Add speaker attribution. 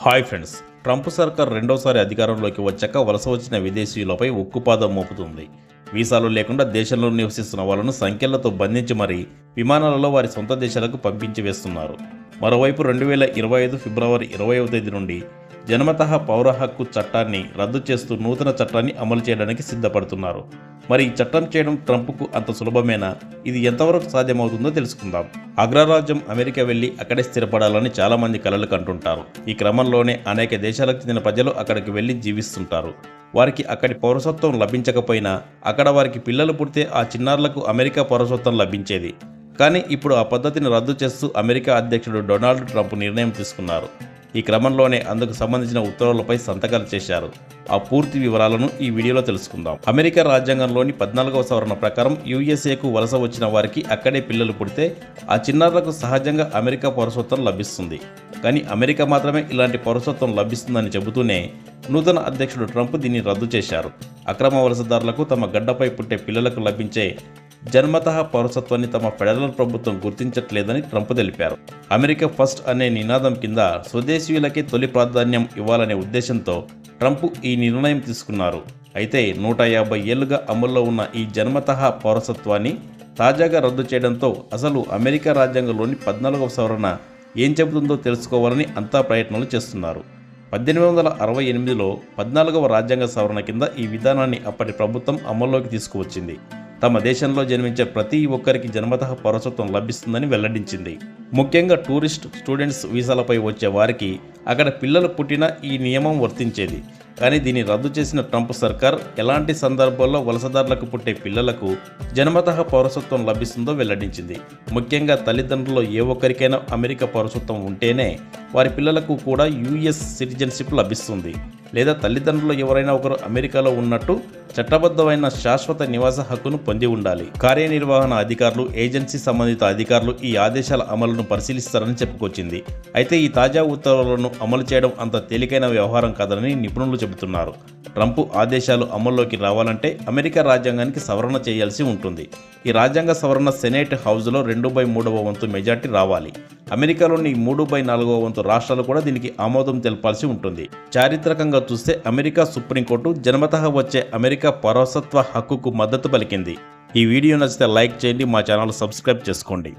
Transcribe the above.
Speaker 1: Hi friends Trump సర్కార్ రెండోసారి అధికారంలోకి వచ్చాక వలస వచ్చిన విదేశీయులపై ఉక్కుపాదం మోపుతుంది. వీసాలు లేకుండా దేశంలో నివసిస్తున్న వాళ్ళను సంఖ్యలతో బంధించి మరీ విమానాలలో వారి సొంత దేశాలకు పంపించి వేస్తున్నారు. మరోవైపు రెండు వేల ఇరవై ఐదు ఫిబ్రవరి ఇరవైవ తేదీ నుండి జన్మతః పౌర హక్కు చట్టాన్ని రద్దు చేస్తూ నూతన చట్టాన్ని అమలు చేయడానికి సిద్ధపడుతున్నారు. మరి ఈ చట్టం చేయడం ట్రంప్కు అంత సులభమేనా? ఇది ఎంతవరకు సాధ్యమవుతుందో తెలుసుకుందాం. అగ్రరాజ్యం అమెరికా వెళ్ళి అక్కడే స్థిరపడాలని చాలామంది కలలు కంటుంటారు. ఈ క్రమంలోనే అనేక దేశాలకు చెందిన ప్రజలు అక్కడికి వెళ్ళి జీవిస్తుంటారు. వారికి అక్కడి పౌరసత్వం లభించకపోయినా అక్కడ వారికి పిల్లలు పుడితే ఆ చిన్నారులకు అమెరికా పౌరసత్వం లభించేది. కానీ ఇప్పుడు ఆ పద్ధతిని రద్దు చేస్తూ అమెరికా అధ్యక్షుడు డొనాల్డ్ ట్రంప్ నిర్ణయం తీసుకున్నారు. ఈ క్రమంలోనే అందుకు సంబంధించిన ఉత్తర్వులపై సంతకాలు చేశారు. ఆ పూర్తి వివరాలను ఈ వీడియోలో తెలుసుకుందాం. అమెరికా రాజ్యాంగంలోని పద్నాలుగవ సవరణ ప్రకారం యుఎస్ఏకు వలస వచ్చిన వారికి అక్కడే పిల్లలు పుడితే ఆ చిన్నారులకు సహజంగా అమెరికా పౌరసత్వం లభిస్తుంది. కానీ అమెరికా మాత్రమే ఇలాంటి పౌరసత్వం లభిస్తుందని చెబుతూనే నూతన అధ్యక్షుడు ట్రంప్ దీన్ని రద్దు చేశారు. అక్రమ వలసదారులకు తమ గడ్డపై పుట్టే పిల్లలకు లభించే జన్మతః పౌరసత్వాన్ని తమ ఫెడరల్ ప్రభుత్వం గుర్తించట్లేదని ట్రంప్ తెలిపారు. అమెరికా ఫస్ట్ అనే నినాదం కింద స్వదేశీయులకే తొలి ప్రాధాన్యం ఇవ్వాలనే ఉద్దేశంతో ట్రంప్ ఈ నిర్ణయం తీసుకున్నారు. అయితే నూట యాభై ఏళ్ళుగా అమల్లో ఉన్న ఈ జన్మతః పౌరసత్వాన్ని తాజాగా రద్దు చేయడంతో అసలు అమెరికా రాజ్యాంగంలోని పద్నాలుగవ సవరణ ఏం చెబుతుందో తెలుసుకోవాలని అంతా ప్రయత్నాలు చేస్తున్నారు. పద్దెనిమిది వందల అరవై ఎనిమిదిలో పద్నాలుగవ రాజ్యాంగ సవరణ కింద ఈ విధానాన్ని అప్పటి ప్రభుత్వం అమల్లోకి తీసుకువచ్చింది. తమ దేశంలో జన్మించే ప్రతి ఒక్కరికి జన్మతః పౌరసత్వం లభిస్తుందని వెల్లడించింది. ముఖ్యంగా టూరిస్ట్ స్టూడెంట్స్ వీసాలపై వచ్చే వారికి అక్కడ పిల్లలు పుట్టిన ఈ నియమం వర్తించేది. కానీ దీన్ని రద్దు చేసిన ట్రంప్ సర్కార్ ఎలాంటి సందర్భాల్లో వలసదారులకు పుట్టే పిల్లలకు జన్మతః పౌరసత్వం లభిస్తుందో వెల్లడించింది. ముఖ్యంగా తల్లిదండ్రుల్లో ఏ ఒక్కరికైనా అమెరికా పౌరసత్వం ఉంటేనే వారి పిల్లలకు కూడా యుఎస్ సిటిజన్షిప్ లభిస్తుంది. లేదా తల్లిదండ్రులు ఎవరైనా ఒకరు అమెరికాలో ఉన్నట్టు చట్టబద్ధమైన శాశ్వత నివాస హక్కును పొంది ఉండాలి. కార్యనిర్వహణ అధికారులు ఏజెన్సీ సంబంధిత అధికారులు ఈ ఆదేశాల అమలును పరిశీలిస్తారని చెప్పుకొచ్చింది. అయితే ఈ తాజా ఉత్తర్వులను అమలు చేయడం అంత తేలికైన వ్యవహారం కాదని నిపుణులు చెబుతున్నారు. ట్రంప్ ఆదేశాలు అమల్లోకి రావాలంటే అమెరికా రాజ్యాంగానికి సవరణ చేయాల్సి ఉంటుంది. ఈ రాజ్యాంగ సవరణ సెనేట్ హౌస్లో రెండు బై మూడవ వంతు మెజార్టీ రావాలి. అమెరికాలోని మూడు బై నాలుగవ వంతు రాష్ట్రాలు కూడా దీనికి ఆమోదం తెలపాల్సి ఉంటుంది. చారిత్రకంగా చూస్తే అమెరికా సుప్రీంకోర్టు జన్మతః వచ్చే అమెరికా పౌరసత్వ హక్కుకు మద్దతు పలికింది. ఈ వీడియో నచ్చితే లైక్ చేయండి మా ఛానల్ సబ్స్క్రైబ్ చేసుకోండి.